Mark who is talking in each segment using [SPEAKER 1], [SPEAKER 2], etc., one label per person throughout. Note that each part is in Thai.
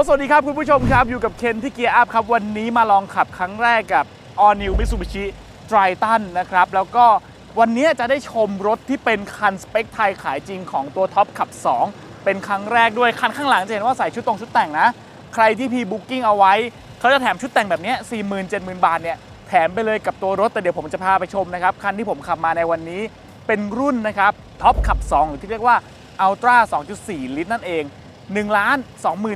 [SPEAKER 1] ลสวัสดีครับคุณผู้ชมครับ อยู่กับเคนที่เกียร์อัพครับ วันนี้มาลองขับครั้งแรกกับ All New Mitsubishi Triton นะครับ แล้วก็วันนี้จะได้ชมรถที่เป็นคันสเปคไทยขายจริงของตัวท็อปขับ 2 เป็นครั้งแรกด้วย คันข้างหลังจะเห็นว่าใส่ชุดตรงชุดแต่งนะ ใครที่พีบุ๊กิ้งเอาไว้ เขาจะแถมชุดแต่งแบบนี้40,000 70,000บาทเนี่ยแถมไปเลยกับตัวรถแต่เดี๋ยวผมจะพาไปชมนะครับคันที่ผมขับมาในวันนี้เป็นรุ่นนะครับท็อปขับ 2 หรือที่เรียกว่า Ultra 2.4 ลิตรนั่นเอง 1ล้าน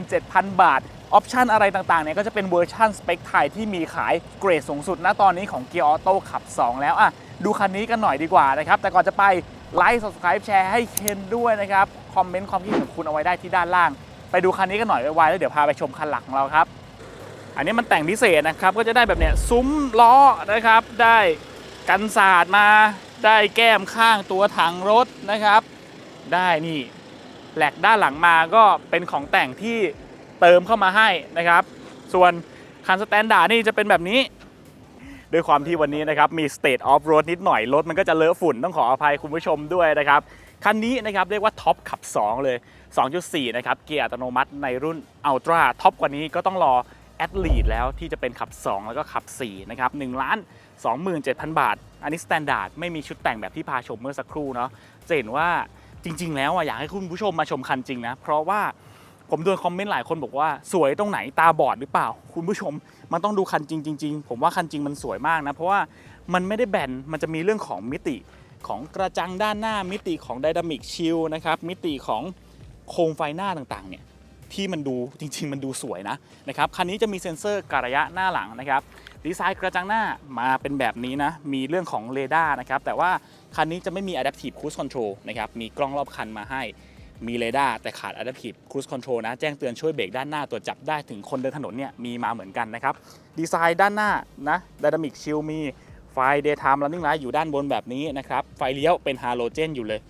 [SPEAKER 1] 27,000 บาท ออปชันอะไรต่างๆเนี่ยก็จะเป็นเวอร์ชันสเปคไทยที่มีขายเกรดสูงสุดณตอนนี้ของ Gear Auto ขับ 2 แล้วอะดูคันนี้กันหน่อยดีกว่านะครับ แต่ก่อนจะไปไลค์ subscribe แชร์ให้เคนด้วยนะครับ คอมเมนต์ความคิดเห็นของคุณเอาไว้ได้ที่ด้านล่าง ไปดูคันนี้กันหน่อยไวๆแล้วเดี๋ยวพาไปชมคันหลักของเราครับ อันนี้มันแต่งพิเศษนะครับ ก็จะได้แบบเนี้ยซุ้มล้อนะครับ ได้กันศาสตร์มา ได้แก้มข้างตัวถังรถนะครับ ได้นี่ แหลกด้านหลังมาก็เป็นของแต่งที่เติมเข้ามาให้นะครับ ส่วนคันสแตนดาร์ดนี่จะเป็นแบบนี้ด้วยความที่วันนี้นะครับมี state of road นิดหน่อย รถมันก็จะเลอะฝุ่นต้องขออภัยคุณผู้ชมด้วยนะครับ คันนี้นะครับเรียกว่าท็อปขับ 2 เลย 2.4 นะครับ เกียร์อัตโนมัติในรุ่น Ultra ท็อปกว่านี้ก็ต้องรอ a t h l e t แล้วที่จะเป็นขับ 2 แล้วก็ขับ 4 นะครับ1ล้าน27,000 บาท อันนี้ standard ไม่มีชุดแต่งแบบที่พาชมเมื่อสักครู่เนาะจะเห็นว่า จริง ๆ แล้วอะอยากให้คุณผู้ชมมาชมคันจริงนะ เพราะว่าผมโดนคอมเมนต์หลายคนบอกว่าสวยตรงไหนตาบอดหรือเปล่า คุณผู้ชมมันต้องดูคันจริงจริงๆผมว่าคันจริงมันสวยมากนะ เพราะว่ามันไม่ได้แบนมันจะมีเรื่องของมิติของกระจังด้านหน้ามิติของไดนามิกชิลนะครับมิติของโคมไฟหน้าต่างๆเนี่ยที่มันดูจริง ๆ มันดูสวยนะนะครับคันนี้จะมีเซ็นเซอร์การะยะหน้าหลังนะครับดีไซน์กระจังหน้ามาเป็นแบบนี้นะมีเรื่องของเรดาร์นะครับแต่ว่า คันนี้จะไม่มี Adaptive Cruise Control นะครับมีกล้องรอบคันมาให้มีเรดาร์แต่ขาด Adaptive Cruise Control นะ แจ้งเตือนช่วยเบรกด้านหน้าตรวจจับได้ถึงคนเดินถนนเนี่ยมีมาเหมือนกันนะครับ ดีไซน์ด้านหน้านะ Dynamic Shield มีไฟ Daytime Running Light อยู่ด้านบนแบบนี้นะครับ ไฟเลี้ยวเป็นฮาโลเจนอยู่เลย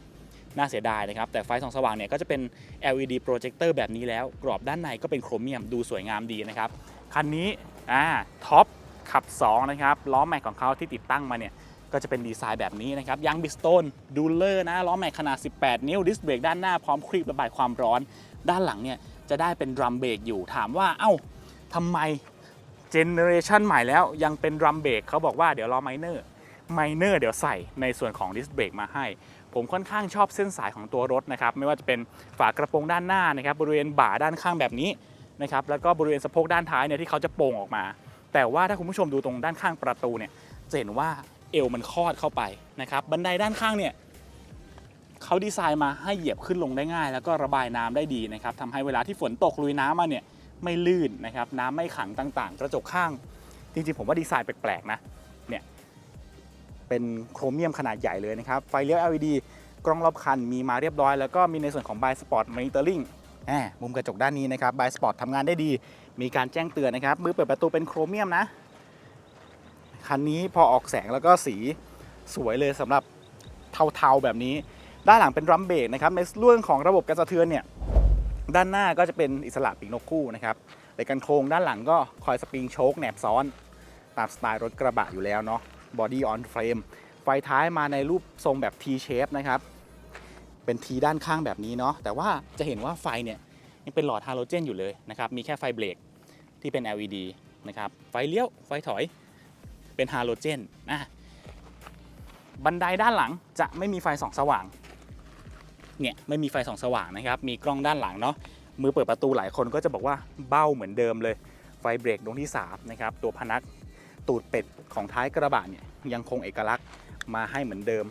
[SPEAKER 1] น่าเสียดายนะครับ แต่ไฟส่องสว่างเนี่ยก็จะเป็น LED โปรเจคเตอร์แบบนี้แล้ว กรอบด้านในก็เป็นโครเมียมดูสวยงามดีนะครับ คันนี้อ่าท็อปขับ 2 นะครับล้อแม็กของเขาที่ติดตั้งมาเนี่ย ก็จะเป็นดีไซน์แบบนี้นะครับยางบิสโตนดูเลอร์นะล้อแม็กขนาด 18 นิ้วดิสเบรกด้านหน้าพร้อมครีบระบายความร้อน ด้านหลังเนี่ยจะได้เป็นดรัมเบรกอยู่ถามว่าเอ้าทำไมเจเนอเรชันใหม่แล้วยังเป็นดรัมเบรกเขาบอกว่าเดี๋ยวรอไมเนอร์ไมเนอร์เดี๋ยวใส่ในส่วนของดิสเบรกมาให้ ผมค่อนข้างชอบเส้นสายของตัวรถนะครับไม่ว่าจะเป็นฝากระโปรงด้านหน้านะครับบริเวณบ่าด้านข้างแบบนี้นะครับแล้วก็บริเวณสะโพกด้านท้ายเนี่ยที่เขาจะโป่งออกมา แต่ว่าถ้าคุณผู้ชมดูตรงด้านข้างประตูเนี่ยจะเห็นว่า เอวมันคลอดเข้าไปนะครับบันไดด้านข้างเนี่ยเขาดีไซน์มาให้เหยียบขึ้นลงได้ง่าย แล้วก็ระบายน้ำได้ดีนะครับทำให้เวลาที่ฝนตกลุยน้ำมาเนี่ยไม่ลื่นนะครับน้ำไม่ขังต่างๆ กระจกข้าง จริงๆ ผมว่าดีไซน์แปลกๆนะเนี่ยเป็นโครเมียมขนาดใหญ่เลยนะครับ ไฟเลี้ยว LED กล้องรอบคันมีมาเรียบร้อย แล้วก็มีในส่วนของ By Spot Monitoring แหมมุมกระจกด้านนี้นะครับ By Spot ทำงานได้ดี มีการแจ้งเตือนนะครับมือเปิดประตูเป็นโครเมียมนะ คันนี้พอออกแสงแล้วก็สีสวยเลยสำหรับเทาๆแบบนี้ ด้านหลังเป็นดรัมเบรกนะครับในเรื่องของระบบการสะเทือนเนี่ยด้านหน้าก็จะเป็นอิสระปีกนกคู่นะครับในกันโครงด้านหลังก็คอยสปริงโชคแหนบซ้อน ตามสไตล์รถกระบะอยู่แล้วเนาะบอดี้ออนเฟรมไฟท้ายมาในรูปทรงแบบ T shape นะครับเป็น T ด้านข้างแบบนี้เนาะแต่ว่าจะเห็นว่าไฟเนี่ยยังเป็นหลอดฮาโลเจนอยู่เลยนะครับมีแค่ไฟเบรกที่เป็น LED นะครับไฟเลี้ยวไฟถอย เป็นฮาโลเจนนะบันไดด้านหลังจะไม่มีไฟส่องสว่างเนี่ยไม่มีไฟส่องสว่างนะครับ มีกล้องด้านหลังเนาะมือเปิดประตูหลายคนก็จะบอกว่าเบ้าเหมือนเดิมเลย ไฟเบรกดวงที่3นะครับตัวพนักตูดเป็ดของท้ายกระบะเนี่ยยังคงเอกลักษณ์มาให้เหมือนเดิม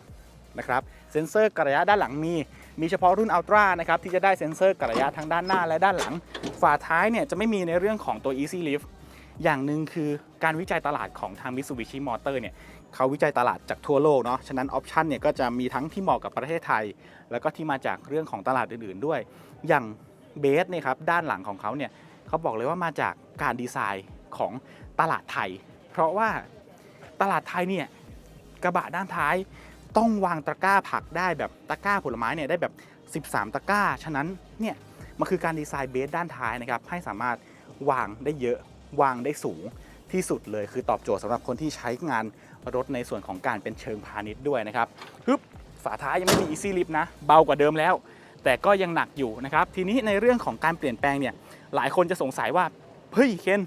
[SPEAKER 1] นะครับเซ็นเซอร์กระยะด้านหลังมี มีเฉพาะรุ่น Ultra นะครับที่จะได้เซ็นเซอร์กระยะทั้งด้านหน้าและด้านหลัง ฝาท้ายเนี่ยจะไม่มีในเรื่องของตัว Easy Lift อย่างหนึ่งคือการวิจัยตลาดของทาง Mitsubishi Motor เนี่ยเขาวิจัยตลาดจากทั่วโลกเนาะฉะนั้นออปชันเนี่ยก็จะมีทั้งที่เหมาะกับประเทศไทย แล้วก็ที่มาจากเรื่องของตลาดอื่นๆด้วย อย่างเบสเนี่ยครับด้านหลังของเขาเนี่ยเขาบอกเลยว่ามาจากการดีไซน์ของตลาดไทย เพราะว่าตลาดไทยเนี่ยกระบะด้านท้ายต้องวางตะกร้าผักได้แบบตะกร้าผลไม้เนี่ยได้แบบ 13 ตะกร้า ฉะนั้นเนี่ยมันคือการดีไซน์เบสด้านท้ายนะครับให้สามารถวางได้เยอะ วางได้สูงที่สุดเลยคือตอบโจทย์สำหรับคนที่ใช้งานรถในส่วนของการเป็นเชิงพาณิชย์ด้วยนะครับฮึบฝาท้ายยังไม่มี Easy Lift นะ เบากว่าเดิมแล้ว แต่ก็ยังหนักอยู่นะครับ ทีนี้ในเรื่องของการเปลี่ยนแปลงเนี่ย หลายคนจะสงสัยว่า เฮ้ย เคน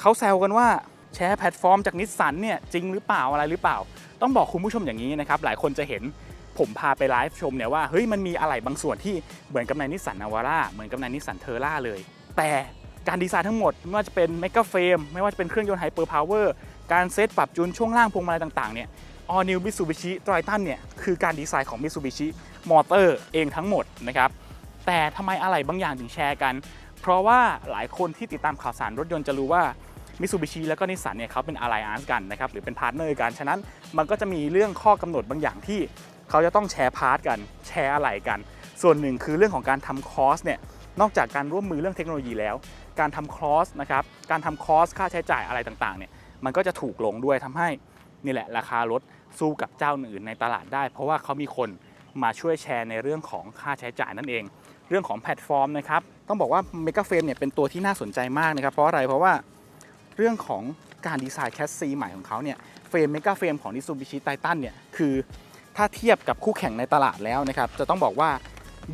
[SPEAKER 1] เขาแซวกันว่าแชร์แพลตฟอร์มจากนิสสันเนี่ย จริงหรือเปล่าอะไรหรือเปล่า ต้องบอกคุณผู้ชมอย่างนี้นะครับ หลายคนจะเห็นผมพาไปไลฟ์ชมเนี่ยว่าเฮ้ยมันมีอะไรบางส่วนที่เหมือนกับในนิสสันนาวาร่าเหมือนกับในนิสสันเทอร่าเลย แต่ การดีไซน์ทั้งหมด ไม่ว่าจะเป็นเมกะเฟรมไม่ว่าจะเป็นเครื่องยนต์ไฮเปอร์พาวเวอร์การเซตปรับจูนช่วงล่างพวงมาลัยต่างๆเนี่ย All New Mitsubishi Triton เนี่ยคือการดีไซน์ของ Mitsubishi Motor เองทั้งหมดนะครับแต่ทำไมอะไรบางอย่างถึงแชร์กัน เพราะว่าหลายคนที่ติดตามข่าวสารรถยนต์จะรู้ว่า Mitsubishi แล้วก็นิสสันเนี่ยเขาเป็น alliance กันนะครับหรือเป็นพาร์ทเนอร์กัน ฉะนั้นมันก็จะมีเรื่องข้อกำหนดบางอย่างที่เขาจะต้องแชร์พาร์ทกันแชร์อะไรกัน ส่วนหนึ่งคือเรื่องของการทำคอสเนี่ยนอกจากการร่วมมือเรื่องเทคโนโลยีแล้ว การทำคอสนะครับการทำคอสค่าใช้จ่ายอะไรต่างๆเนี่ยมันก็จะถูกลงด้วยทำให้นี่แหละราคารถสู้กับเจ้าอื่นในตลาดได้ เพราะว่าเขามีคนมาช่วยแชร์ในเรื่องของค่าใช้จ่ายนั่นเอง เรื่องของแพลตฟอร์มนะครับต้องบอกว่าเมกาเฟรมเนี่ยเป็นตัวที่น่าสนใจมากนะครับเพราะอะไรเพราะว่าเรื่องของการดีไซน์แคสซีใหม่ของเขาเนี่ยเฟรมเมกาเฟรมของ Mitsubishi Titan เนี่ยคือถ้าเทียบกับคู่แข่งในตลาดแล้วนะครับจะต้องบอกว่า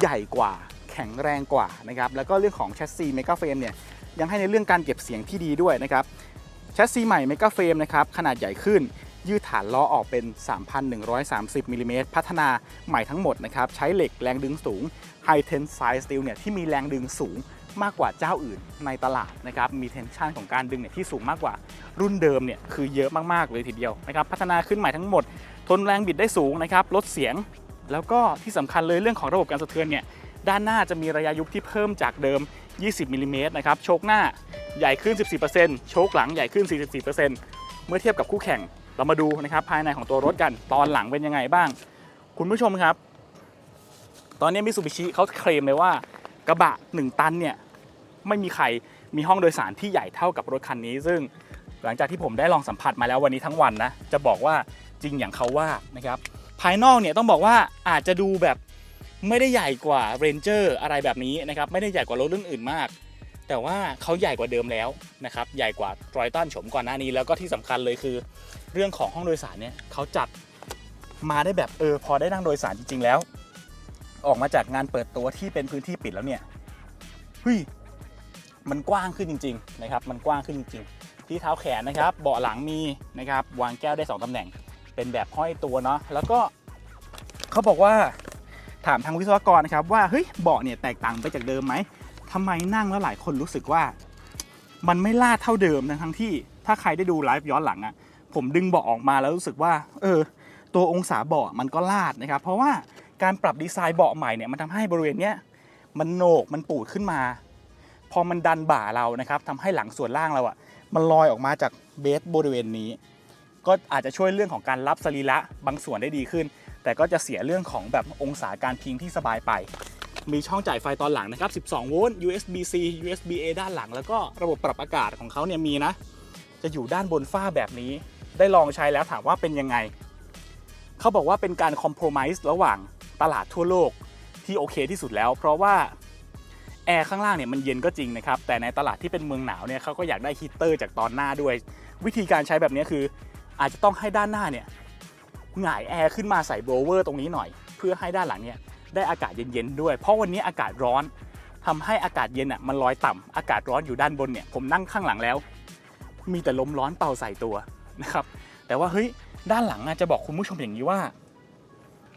[SPEAKER 1] ใหญ่กว่าแข็งแรงกว่านะครับแล้วก็เรื่องของแชสซีเมกาเฟรมเนี่ย ยังให้ในเรื่องการเก็บเสียงที่ดีด้วยนะครับแชสซีใหม่เมกาเฟรมนะครับขนาดใหญ่ขึ้น ยืดฐานล้อออกเป็น 3,130มิลลิเมตรพัฒนาใหม่ทั้งหมดนะครับใช้เหล็กแรงดึงสูง High Tensile Steel เนี่ยที่มีแรงดึงสูงมากกว่าเจ้าอื่นในตลาดนะครับมีเทนชันของการดึงเนี่ยที่สูงมากกว่ารุ่นเดิมเนี่ยคือเยอะมากๆเลยทีเดียวนะครับพัฒนาขึ้นใหม่ทั้งหมด ทนแรงบิดได้สูงนะครับลดเสียง แล้วก็ที่สำคัญเลยเรื่องของระบบการสะเทือนเนี่ย ด้านหน้าจะมีระยะยุบที่เพิ่มจากเดิม 20มิลลิเมตรนะครับโชคหน้าใหญ่ขึ้น 14%โชคหลังใหญ่ขึ้น 44%เมื่อเทียบกับคู่แข่งเรามาดูนะครับภายในของตัวรถกันตอนหลังเป็นยังไงบ้าง คุณผู้ชมครับ ตอนนี้มิ t ูบิชิเขาเคลมเลยว่ากระบะ 1 ตันเนี่ยไม่มีใครมีห้องโดยสารที่ใหญ่เท่ากับรถคันนี้ ซึ่งหลังจากที่ผมได้ลองสัมผัสมาแล้ววันนี้ทั้งวันนะจะบอกว่าจริงอย่างเขาว่านะครับภายนอกเนี่ยต้องบอกว่าอาจจะดูแบบ ไม่ได้ใหญ่กว่า Ranger อะไรแบบนี้นะครับไม่ได้ใหญ่กว่ารถรุ่นอื่นมาก แต่ว่าเขาใหญ่กว่าเดิมแล้วนะครับใหญ่กว่ารอยตันโฉมก่อนหน้านี้ แล้วก็ที่สำคัญเลยคือ เรื่องของห้องโดยสารเนี่ยเขาจัดมาได้แบบเออพอได้นั่งโดยสารจริง ๆ แล้ว ออกมาจากงานเปิดตัวที่เป็นพื้นที่ปิดแล้วเนี่ยเฮ้ยมันกว้างขึ้นจริง ๆ นะครับ มันกว้างขึ้นจริง ๆ ที่เท้าแขนนะครับ เบาะหลังมีนะครับ วางแก้วได้ 2ตำแหน่ง เป็นแบบห้อยตัวเนาะ แล้วก็เขาบอกว่า ถามทางวิศวกรนะครับว่าเฮ้ยเบาะเนี่ยแตกต่างไปจากเดิมไหมทำไมนั่งแล้วหลายคนรู้สึกว่า มันไม่ลาดเท่าเดิมนะทั้งที่ถ้าใครได้ดูไลฟ์ย้อนหลังอะผมดึงเบาะออกมาแล้วรู้สึกว่า เออ ตัวองศาเบาะมันก็ลาดนะครับ เพราะว่าการปรับดีไซน์เบาะใหม่เนี่ยมันทำให้บริเวณเนี้ยมันโหนกมันปูดขึ้นมา พอมันดันบ่าเรานะครับทำให้หลังส่วนล่างเราอะมันลอยออกมาจากเบสบริเวณนี้ ก็อาจจะช่วยเรื่องของการรับสรีระบางส่วนได้ดีขึ้น แต่ก็จะเสียเรื่องของแบบองศาการพิงที่สบายไป มีช่องจ่ายไฟตอนหลังนะครับ 12 โวลต์ USB-C USB-A ด้านหลัง แล้วก็ระบบปรับอากาศของเขาเนี่ยมีนะ จะอยู่ด้านบนฝ้าแบบนี้ ได้ลองใช้แล้วถามว่าเป็นยังไง เขาบอกว่าเป็นการคอมโพม i s e ระหว่างตลาดทั่วโลกที่โอเคที่สุดแล้ว เพราะว่าแอร์ข้างล่างเนี่ยมันเย็นก็จริงนะครับแต่ในตลาดที่เป็นเมืองหนาวเนี่ยเขาก็อยากได้ฮีเตอร์จากตอนหน้าด้วย วิธีการใช้แบบนี้คือ อาจจะต้องให้ด้านหน้าเนี่ย หงายแอร์ขึ้นมาใส่โบรเวอร์ตรงนี้หน่อย เพื่อให้ด้านหลังเนี่ยได้อากาศเย็นๆด้วย เพราะวันนี้อากาศร้อนทำให้อากาศเย็นอะมันลอยต่ำอากาศร้อนอยู่ด้านบนเนี่ยผมนั่งข้างหลังแล้ว มีแต่ลมร้อนเป่าใส่ตัวนะครับแต่ว่าเฮ้ยด้านหลังอะจะบอกคุณผู้ชมอย่างนี้ว่า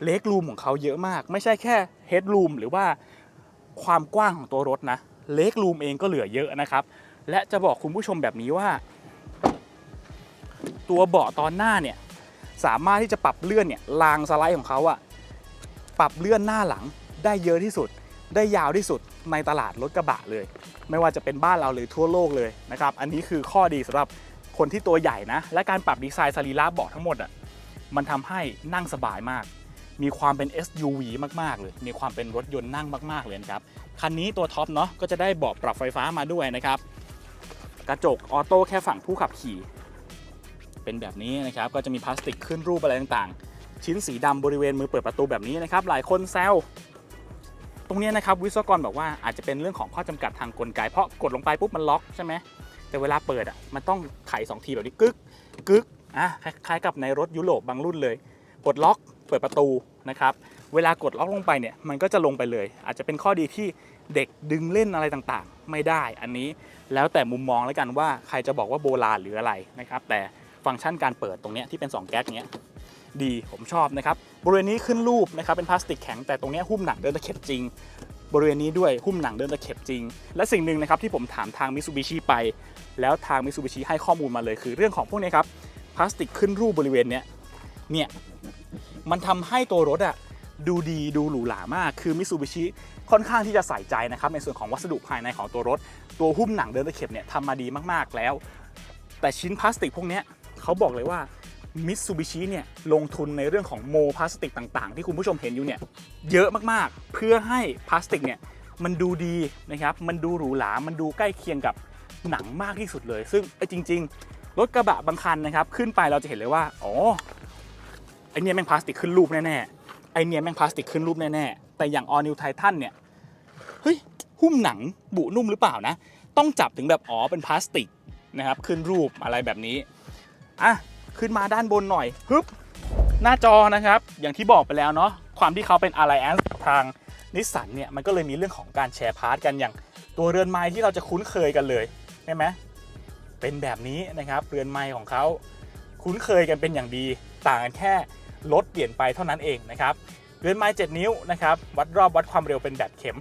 [SPEAKER 1] เลกรูมของเขาเยอะมาก ไม่ใช่แค่เฮดรูมหรือว่าความกว้างของตัวรถนะเลกรูมเองก็เหลือเยอะนะครับ และจะบอกคุณผู้ชมแบบนี้ว่า ตัวเบาะตอนหน้าเนี่ย สามารถที่จะปรับเลื่อนเนี่ยรางสไลด์ของเขาอะปรับเลื่อนหน้าหลังได้เยอะที่สุด ได้ยาวที่สุดในตลาดรถกระบะเลย ไม่ว่าจะเป็นบ้านเราหรือทั่วโลกเลยนะครับ อันนี้คือข้อดีสำหรับคนที่ตัวใหญ่นะ และการปรับดีไซน์สรีระเบาะทั้งหมดอะมันทำให้นั่งสบายมาก มีความเป็น SUV มากๆเลย มีความเป็นรถยนต์นั่งมาก ๆ เลยครับ คันนี้ตัวท็อปเนาะก็จะได้เบาะปรับไฟฟ้ามาด้วยนะครับ กระจกออโต้แค่ฝั่งผู้ขับขี่ เป็นแบบนี้นะครับก็จะมีพลาสติกขึ้นรูปอะไรต่างๆ ชิ้นสีดำบริเวณมือเปิดประตูแบบนี้นะครับหลายคนแซวตรงนี้นะครับวิศวกรบอกว่าอาจจะเป็นเรื่องของข้อจำกัดทางกลไกเพราะกดลงไปปุ๊บมันล็อกใช่ไหมแต่เวลาเปิดอะมันต้องไขสองทีแบบนี้กึกกึกอะคล้ายๆกับในรถยุโรปบางรุ่นเลยปลดล็อกเปิดประตูนะครับเวลากดล็อกลงไปเนี่ยมันก็จะลงไปเลย อาจจะเป็นข้อดีที่เด็กดึงเล่นอะไรต่างๆ ไม่ได้อันนี้แล้วแต่มุมมองแล้วกันว่าใครจะบอกว่าโบราณหรืออะไรนะครับ แต่ ฟังก์ชันการเปิดตรงเนี้ยที่เป็น 2 แก๊กเนี้ยดีผมชอบนะครับ บริเวณนี้ขึ้นรูปนะครับเป็นพลาสติกแข็งแต่ตรงเนี้ยหุ้มหนังเดินตะเข็บจริง บริเวณนี้ด้วยหุ้มหนังเดินตะเข็บจริง และสิ่งหนึ่งนะครับที่ผมถามทางมิซูบิชิไป แล้วทางมิซูบิชิให้ข้อมูลมาเลยคือเรื่องของพวกนี้ครับพลาสติกขึ้นรูปบริเวณเนี้ยเนี่ยมันทำให้ตัวรถอะดูดีดูหรูหรามาก คือมิซูบิชิค่อนข้างที่จะใส่ใจนะครับในส่วนของวัสดุภายในของตัวรถ ตัวหุ้มหนังเดินตะเข็บเนี่ยทำมาดีมากๆแล้ว แต่ชิ้นพลาสติกพวกนี้ เขาบอกเลยว่ามิ t ซูบิชิเนี่ยลงทุนในเรื่องของโมพลาสติกต่างๆ ที่คุณผู้ชมเห็นอยู่เนี่ยเยอะมากๆ เพื่อให้พลาสติกเนี่ยมันดูดีนะครับ มันดูหรูหรา มันดูใกล้เคียงกับหนังมากที่สุดเลย ซึ่งไอ้จริง ๆ รถกระบะบางคันนะครับ ขึ้นไปเราจะเห็นเลยว่า อ๋อ ไอเนี่ยแม่งพลาสติกขึ้นรูปแน่ๆ ไอเนี่ยแม่งพลาสติกขึ้นรูปแน่ๆ แต่อย่าง All New Titan เนี่ย เฮ้ย หุ้มหนังบุนุ่มหรือเปล่านะ ต้องจับถึงแบบ อ๋อ เป็นพลาสติกนะครับ ขึ้นรูปอะไรแบบนี้ อะขึ้นมาด้านบนหน่อยฮึบหน้าจอนะครับ อย่างที่บอกไปแล้วเนาะความที่เขาเป็น Alliance กับทางนิสสันเนี่ยมันก็เลยมีเรื่องของการแชร์พาร์ทกันอย่าง ตัวเรือนไม้ที่เราจะคุ้นเคยกันเลยใช่ไหมเป็นแบบนี้นะครับเรือนไม้ของเขาคุ้นเคยกันเป็นอย่างดี ต่างกันแค่ลดเปลี่ยนไปเท่านั้นเองนะครับเรือนไม้7นิ้วนะครับวัดรอบวัดความเร็วเป็นแบบเข็ม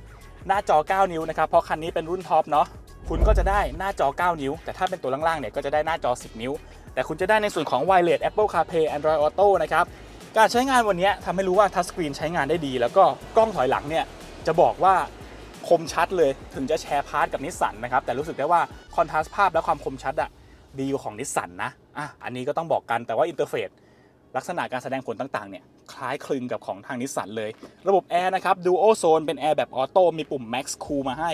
[SPEAKER 1] หน้าจอ 9 นิ้วนะครับเพราะคันนี้เป็นรุ่นท็อปเนาะคุณก็จะได้หน้าจอ 9 นิ้ว แต่ถ้าเป็นตัวล่างๆเนี่ยก็จะได้หน้าจอ 10 นิ้ว แต่คุณจะได้ในส่วนของ Wireless Apple CarPlay Android Auto นะครับ การใช้งานวันนี้ทำให้รู้ว่าทัชสกรีนใช้งานได้ดี แล้วก็กล้องถอยหลังเนี่ยจะบอกว่าคมชัดเลยถึงจะแชร์พาร์ทกับนิสสันนะครับ แต่รู้สึกได้ว่าคอนทราสต์ภาพและความคมชัดอะดีกว่าของนิสสันนะอะอันนี้ก็ต้องบอกกันแต่ว่าอินเทอร์เฟซลักษณะการแสดงผลต่างๆเนี่ยคล้ายคลึงกับของทางนิสสันเลย ระบบแอร์นะครับ Duo Zone เป็นแอร์แบบออโต้มีปุ่ม Max Cool มาให้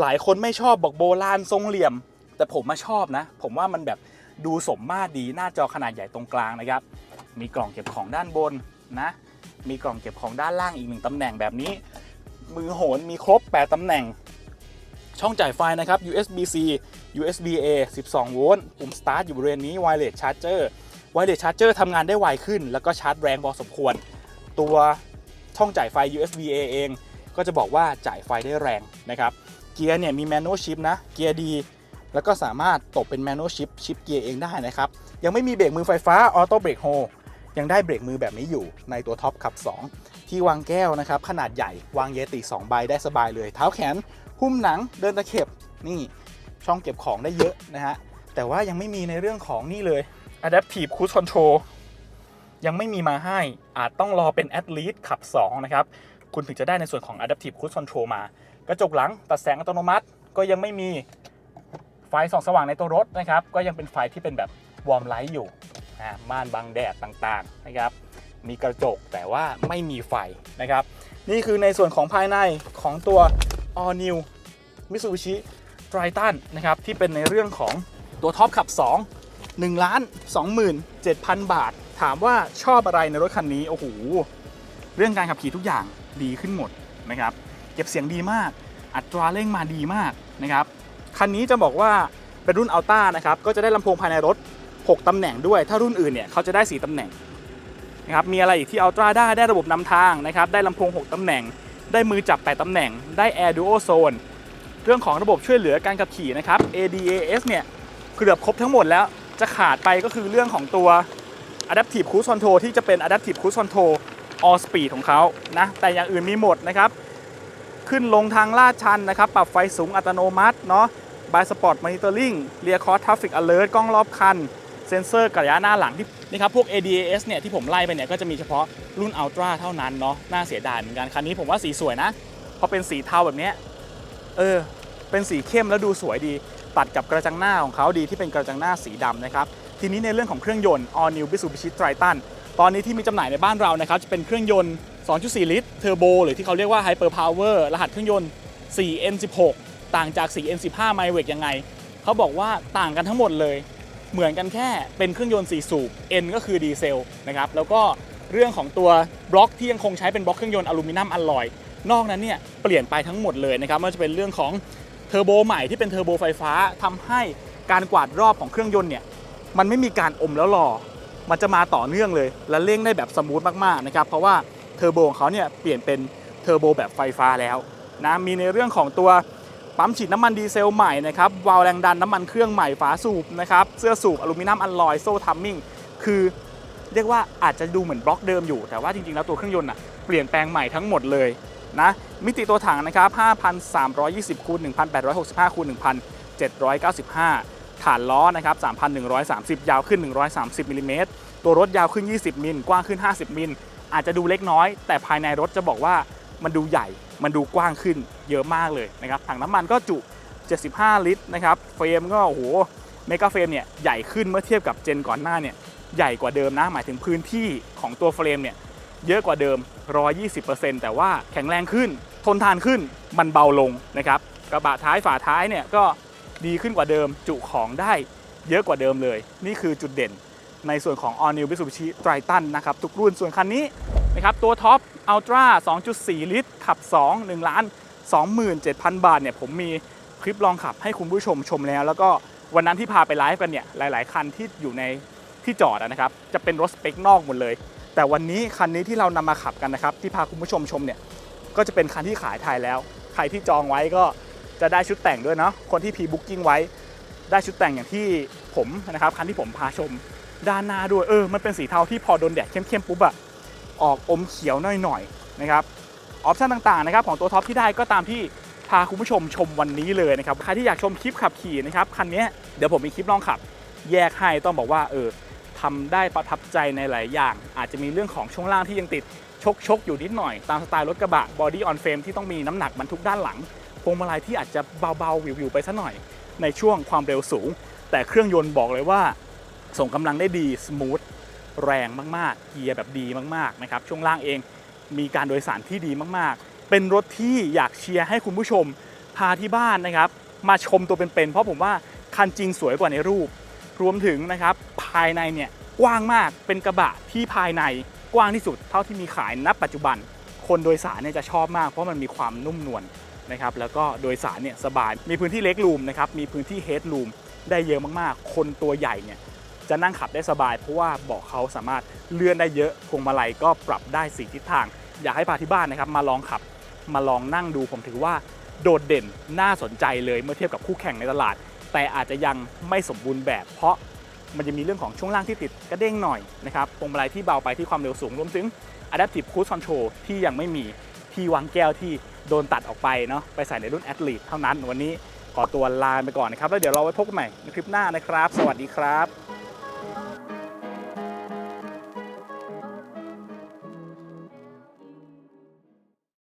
[SPEAKER 1] หลายคนไม่ชอบบอกโบราณทรงเหลี่ยม แต่ผมมาชอบนะ ผมว่ามันแบบ ดูสมมาตรดีหน้าจอขนาดใหญ่ตรงกลางนะครับ มีกล่องเก็บของด้านบนนะ มีกล่องเก็บของด้านล่างอีกหนึ่งตำแหน่งแบบนี้ มือโหนมีครบ 8ตำแหน่ง ช่องจ่ายไฟนะครับ USB-C USB-A 12 โวลต์ ปุ่ม start อยู่บริเวณนี้ wireless charger wireless charger ทำงานได้ไวขึ้น แล้วก็ชาร์จแรงพอสมควร ตัวช่องจ่ายไฟ USB-A เอง ก็จะบอกว่าจ่ายไฟได้แรงนะครับ เกียร์เนี่ยมี manual shift นะ เกียร์ดี แล้วก็สามารถตกเป็น manual shift ชิปเกียร์เองได้นะครับ ยังไม่มีเบรกมือไฟฟ้า auto brake hold ยังได้เบรกมือแบบนี้อยู่ในตัวท็อปขับ 2 ที่วางแก้วนะครับ ขนาดใหญ่วางเยติ2ใบได้สบายเลย เท้าแขน หุ้มหนังเดินตะเข็บนี่ช่องเก็บของได้เยอะนะฮะ แต่ว่ายังไม่มีในเรื่องของนี่เลย adaptive cruise control ยังไม่มีมาให้อาจต้องรอเป็น a t l e t ขับ 2 นะครับ คุณถึงจะได้ในส่วนของ adaptive cruise control มา กระจกหลังตัดแสงอัตโนมัติก็ยังไม่มี ฟส่องสว่างในตัวรถนะครับ ก็ยังเป็นไฟที่เป็นแบบวอร์มไลท์อยู่ม่านบังแดดต่างๆนะครับ มีกระจกแต่ว่าไม่มีไฟนะครับ นี่คือในส่วนของภายในของตัว All New Mitsubishi Triton นะครับ ที่เป็นในเรื่องของตัวท็อปขับ 2 1ล้าน27,000 บาท ถามว่าชอบอะไรในรถคันนี้ โอ้โห เรื่องการขับขี่ทุกอย่างดีขึ้นหมดนะครับ เก็บเสียงดีมาก อัตราเร่งมาดีมากนะครับ คันนี้จะบอกว่าเป็นรุ่นอัลต้านะครับก็จะได้ลำโพงภายในรถ 6ตำแหน่งด้วย ถ้ารุ่นอื่นเนี่ยเขาจะได้ 4ตำแหน่งนะครับมีอะไรอีกที่อัลตร้าได้ได้ระบบนำทางนะครับได้ลำโพง 6ตำแหน่ง ได้มือจับ 8ตำแหน่ง ได้ Air Duo Zone เรื่องของระบบช่วยเหลือการขับขี่นะครับ ADAS เนี่ยเกือบครบทั้งหมดแล้วจะขาดไปก็คือเรื่องของตัว Adaptive Cruise Control ที่จะเป็น Adaptive Cruise Control All Speed ของเขานะแต่อย่างอื่นมีหมดนะครับ ขึ้นลงทางลาดชันนะครับ ปรับไฟสูงอัตโนมัติเนาะ บายสปอร์ตมอนิเตอร์ลิงเรียคอร์ทราฟิกอเลอร์กล้องรอบคัน เซ็นเซอร์กระยะหน้าหลังที่นี่ครับ พวก ADAS เนี่ยที่ผมไล่ไปเนี่ยก็จะมีเฉพาะรุ่น Ultra เท่านั้นเนาะน่าเสียดายเหมือนกัน คันนี้ผมว่าสีสวยนะ เพราะเป็นสีเทาแบบนี้เออ เป็นสีเข้มแล้วดูสวยดี ตัดกับกระจังหน้าของเขาดีที่เป็นกระจังหน้าสีดำนะครับทีนี้ในเรื่องของเครื่องยนต์ All New Mitsubishi Triton ตอนนี้ที่มีจำหน่ายในบ้านเรานะครับจะเป็นเครื่องยนต์ 2.4 ลิตรเทอร์โบหรือที่เขาเรียกว่า Hyper Power รหัสเครื่องยนต์ 4N16 ต่างจาก 4N15 m y w e c ยังไง เขาบอกว่าต่างกันทั้งหมดเลย เหมือนกันแค่เป็นเครื่องยนต์4สูบ N ก็คือดีเซลนะครับแล้วก็เรื่องของตัวบล็อกที่ยังคงใช้เป็นบล็อกเครื่องยนต์อลูมิเนียมอลลอยนอกนั้นเนี่ยเปลี่ยนไปทั้งหมดเลยนะครับไม่ว่าจะเป็นเรื่องของเทอร์โบใหม่ที่เป็นเทอร์โบไฟฟ้าทำให้การกวาดรอบของเครื่องยนต์เนี่ยมันไม่มีการอมแล้วรอมันจะมาต่อเนื่องเลย และเร่งได้แบบสมูทมากๆนะครับเพราะว่าเทอร์โบของเขาเนี่ยเปลี่ยนเป็นเทอร์โบแบบไฟฟ้าแล้วนะมีในเรื่องของตัว ปั๊มฉีดน้ำมันดีเซลใหม่นะครับวาล์วแรงดันน้ำมันเครื่องใหม่ฝาสูบนะครับเสื้อสูบอลูมิเนียมอลลอยโซ่ทัมมิ่งคือเรียกว่าอาจจะดูเหมือนบล็อกเดิมอยู่ แต่ว่าจริงๆแล้วตัวเครื่องยนต์อะเปลี่ยนแปลงใหม่ทั้งหมดเลยนะมิติตัวถังนะครับ 5,320คูณ1,865คูณ1,795 ฐานล้อนะครับ 3,130 ยาวขึ้น 130มิลลิเมตรตัวรถยาวขึ้น 20 มิล กว้างขึ้น 50 มิล อาจจะดูเล็กน้อย แต่ภายในรถจะบอกว่ามันดูใหญ่ มันดูกว้างขึ้น เยอะมากเลยนะครับถังน้ำมันก็จุ 75 ลิตรนะครับเฟรมก็โอ้โหเมกะเฟรมเนี่ยใหญ่ขึ้นเมื่อเทียบกับเจนก่อนหน้าเนี่ยใหญ่กว่าเดิมนะหมายถึงพื้นที่ของตัวเฟรมเนี่ยเยอะกว่าเดิม 120%แต่ว่าแข็งแรงขึ้น ทนทานขึ้นมันเบาลงนะครับกระบะท้ายฝาท้ายเนี่ยก็ดีขึ้นกว่าเดิมจุของได้เยอะกว่าเดิมเลย นี่คือจุดเด่นในส่วนของ All New Mitsubishi Triton นะครับทุกรุ่นส่วนคันนี้นะครับตัวท็อป Ultra 2.4 ลิตร ขับ 2 1 ล้าน 27,000 บาทเนี่ยผมมีคลิปลองขับให้คุณผู้ชมชมแล้ว แล้วก็วันนั้นที่พาไปไลฟ์กันเนี่ยหลาย ๆ คันที่อยู่ในที่จอดนะครับจะเป็นรถสเปคนอกหมดเลย แต่วันนี้คันนี้ที่เรานำมาขับกันนะครับที่พาคุณผู้ชมชมเนี่ยก็จะเป็นคันที่ขายไทยแล้ว ใครที่จองไว้ก็จะได้ชุดแต่งด้วยเนาะคนที่พีบุ๊กิ้งไว้ได้ชุดแต่งอย่างที่ผมนะครับคันที่ผมพาชมด้านหน้าด้วยเออมันเป็นสีเทาที่พอโดนแดดเข้มๆปุ๊บอะออกอมเขียวหน่อยๆนะครับ ออปชั่นต่างๆนะครับของตัวท็อปที่ได้ก็ตามที่พาคุณผู้ชมชมวันนี้เลยนะครับใครที่อยากชมคลิปขับขี่นะครับคันนี้เดี๋ยวผมมีคลิปลองขับ แยกให้ต้องบอกว่าเออทำได้ประทับใจในหลายอย่าง อาจจะมีเรื่องของช่วงล่างที่ยังติดชกชกอยู่นิดหน่อยตามสไตล์รถกระบะบอดี้ออนเฟรมที่ต้องมีน้ำหนักบรรทุกด้านหลังพวงมาลัยที่อาจจะเบาๆวิวๆไปสักหน่อย ในช่วงความเร็วสูง แต่เครื่องยนต์บอกเลยว่า ส่งกำลังได้ดีสมูทแรงมากๆ เกียร์แบบดีมากๆนะครับช่วงล่างเอง มีการโดยสารที่ดีมากๆ เป็นรถที่อยากเชียร์ให้คุณผู้ชมพาที่บ้านนะครับ มาชมตัวเป็นๆเพราะผมว่าคันจริงสวยกว่าในรูป รวมถึงนะครับภายในเนี่ยกว้างมากเป็นกระบะที่ภายในกว้างที่สุดเท่าที่มีขายณปัจจุบัน คนโดยสารเนี่ยจะชอบมากเพราะมันมีความนุ่มนวลนะครับแล้วก็โดยสารเนี่ยสบายมีพื้นที่เล็กรูมนะครับมีพื้นที่เฮดรูมได้เยอะมากๆ คนตัวใหญ่เนี่ยจะนั่งขับได้สบาย เพราะว่าเบาะเขาสามารถเลื่อนได้เยอะพวงมาลัยก็ปรับได้สีทิศทาง อยากให้พาที่บ้านนะครับมาลองขับมาลองนั่งดูผมถือว่าโดดเด่นน่าสนใจเลยเมื่อเทียบกับคู่แข่งในตลาด แต่อาจจะยังไม่สมบูรณ์แบบ เพราะมันจะมีเรื่องของช่วงล่างที่ติดกระเด้งหน่อยนะครับพวงมาลัยที่เบาไปที่ความเร็วสูงรวมถึง Adaptive Cruise Control ที่ยังไม่มีที่วางแก้วที่โดนตัดออกไปเนาะไปใส่ในรุ่น Athlete เท่านั้นวันนี้ขอตัวลาไปก่อนนะครับ แล้วเดี๋ยวเราไว้พบกันใหม่ในคลิปหน้านะครับ สวัสดีครับ